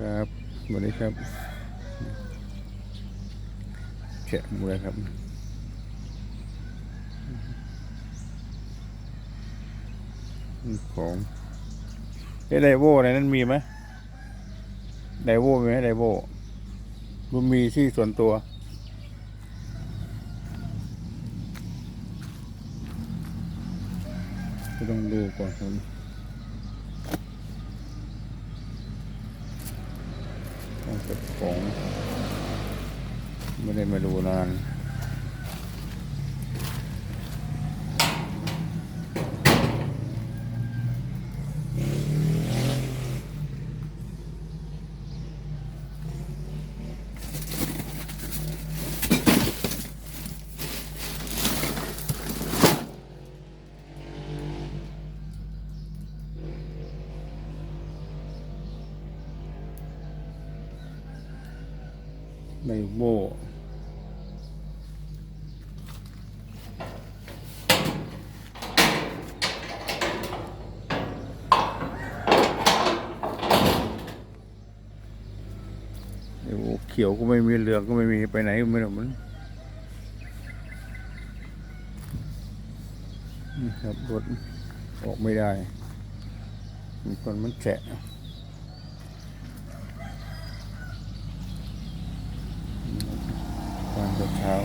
ครับสวัสดีครับแฉะหมดเลยครับของเอ้ไดโวในนั้นมีไหมไดโวมีไหมไดโวมันมีที่ส่วนตัวก็ต้องดูก่อนครับต้อง เก็บของไม่ได้มาดูนาน ในโบไอ้โบเขียวก็ไม่มีเหลืองก็ไม่มีไปไหนก็ไม่รู้มันนี่ครับรถออกไม่ได้มันคนมันแฉะ ตอนเช้า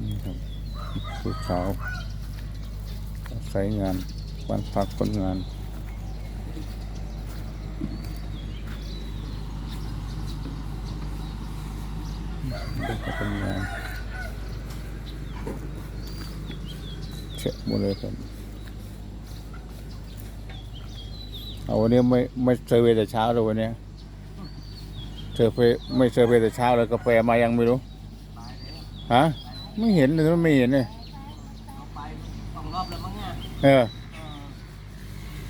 นี่ครับทุกเช้า ใช้งานวันพักคนงานเด็กก็เป็นงานเช็คหมดเลยครับ เอาวันนี้ไม่ไม่เซอร์เวย์แต่เช้าเลยวันนี้เซอร์เวย์ไม่เซอร์เวย์แต่เช้าเลยกาแฟมายังไม่รู้ ฮะ ไม่เห็นเลยไม่เห็นเลย เอาไปสองรอบแล้วมั้ง เนี่ย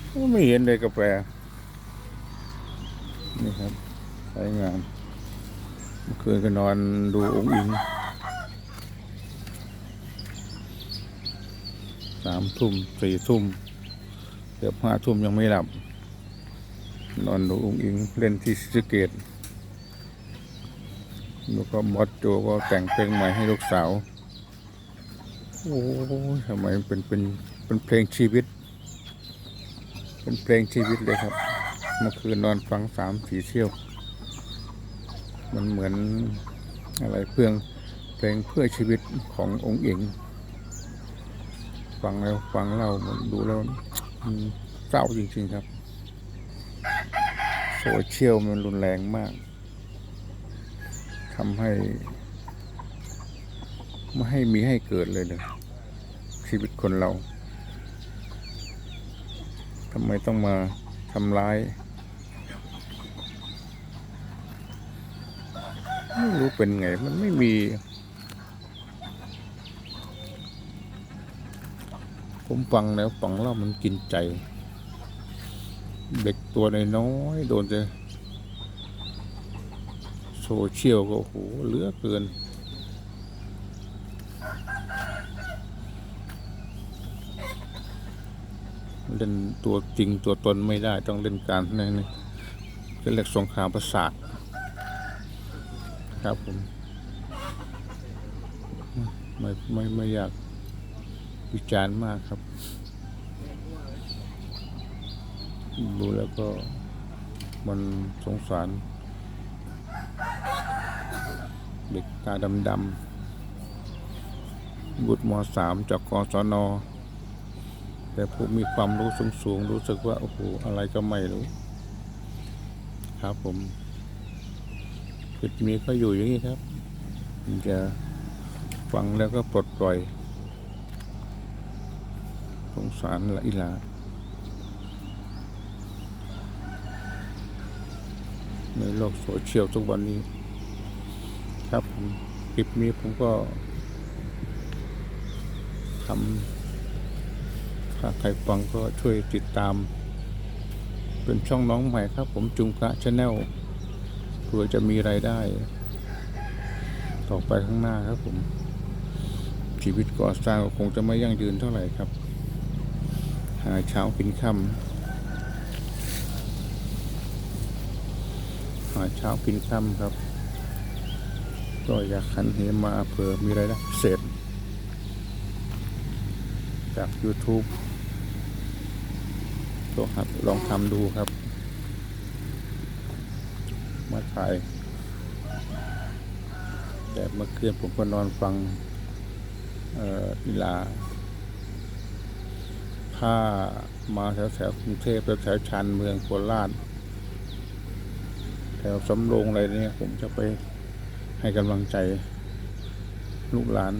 เออไม่เห็นเลยกาแฟ นี่ครับใช้งานเมื่อคืนก็นอนดูองค์อิงสามทุ่มสี่ทุ่มเกือบห้าทุ่มยังไม่หลับ นอนดูองค์อิงเล่นที่สเกตแล้วก็บอสโจก็แต่งเพลงใหม่ให้ลูกสาว โอ้ทำไมเป็นเป็น เป็นเพลงชีวิต เป็นเพลงชีวิตเลยครับ เมื่อคืนนอนฟังสามสี่เที่ยว มันเหมือนอะไรเพื่องเพลงเพื่อชีวิตขององค์เองฟังแล้วฟังเล่ามันดูแล้วเศร้าจริง ๆครับ โซเชียลมันรุนแรงมากทำให้ไม่ให้มีให้เกิดเลยเลยชีวิตคนเรา ทำไมต้องมาทำร้าย ไม่รู้เป็นไง มันไม่มี ผมฟังแล้วฟังแล้วมันกินใจ เด็กตัวน้อยโดนจะโซเชียลก็โอ้โหเหลือเกิน เล่นตัวจริงตัวตนไม่ได้ต้องเล่นการนั่นนี่เป็เรียกสงครามประสาทครับผมไม่ไม่ไม่อยากวิจารณ์มากครับ ดูแล้วก็มันสงสาร เด็กตาดำๆบุตรมสามจากกศน แต่ผมมีความรู้สูงสูงๆรู้สึกว่าโอ้โหอะไรก็ไม่รู้ ครับผมคลิปนี้ก็อยู่อย่างนี้ครับจะฟังแล้วก็ปลดปล่อยสงสารละอิลาในโลกโซเชียลทุกวันนี้ ครับผมคลิปนี้ผมก็ทำ ถ้าใครฟังก็ช่วยติดตาม เป็นช่องน้องใหม่ครับ ผมจุงกะชาแนลเพื่อจะมีรายได้ ต่อไปข้างหน้าครับผม ชีวิตก่อสร้างคงจะไม่ยั่งยืนเท่าไหร่ครับ หาเช้ากินค่ำหาเช้ากินค่ำครับ ก็อยากขันเหมาเผื่อมีรายได้พิเศษจาก YouTube ก็หัดลองทำดูครับ มาถ่าย แต่เมื่อคืนผมก็นอนฟังเอ่ออีลาถ้ามาแถวแถวๆกรุงเทพแถวแถวชานเมืองโคราชแถวสำโรงอะไรเนี่ยผมจะไปให้กำลังใจลูกหลาน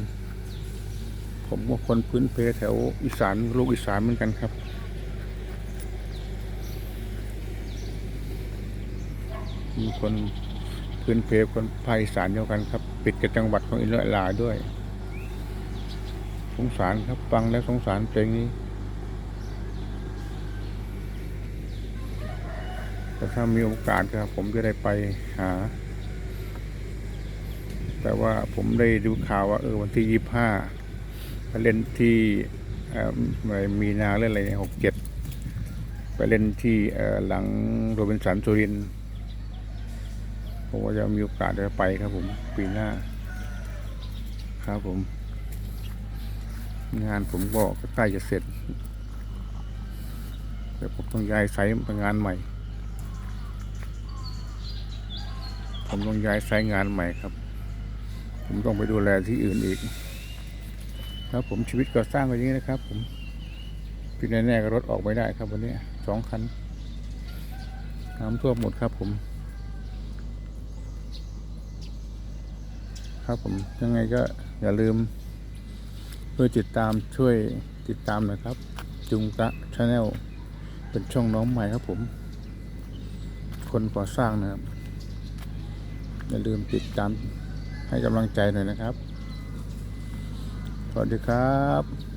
ผมก็คนพื้นเพแถวอีสานลูกอีสานเหมือนกันครับ มีคนพื้นเพคนภาคอีสานเดียวกันครับ ปิดกับจังหวัดของอินลาด้วย สงสารครับฟังแล้วสงสารเพลงนี้ แต่ถ้ามีโอกาสครับ ผมจะได้ไปหา แต่ว่าผมได้ดูข่าวว่าเออวันที่ยี่ห้าไปเล่นที่เอ่ออะไรมีนาเล่นอะไรหกเจ็ดไปเล่นที่เอ่อหลังโรบินสันสุรินทร์ ผมว่าจะมีโอกาสได้ไปครับผมปีหน้า ครับผม งานผมก็ใกล้จะเสร็จแต่ผมต้องย้ายไซต์งานใหม่ ผมต้องย้ายไซต์งานใหม่ครับ ผมต้องไปดูแลที่อื่นอีก ครับผมชีวิตก่อสร้างแบบนี้นะครับ ผมที่แน่ๆก็รถออกไม่ได้ครับวันนี้สองคันน้ำท่วมหมดครับผม ครับ ผมยังไงก็อย่าลืมเพื่อติดตามช่วยติดตามหนะครับ จุงกะชาแนลเป็นช่องน้องใหม่ครับผม คนก่อสร้างนะครับ อย่าลืมติดตามให้กำลังใจหน่อยนะครับ สวัสดีครับ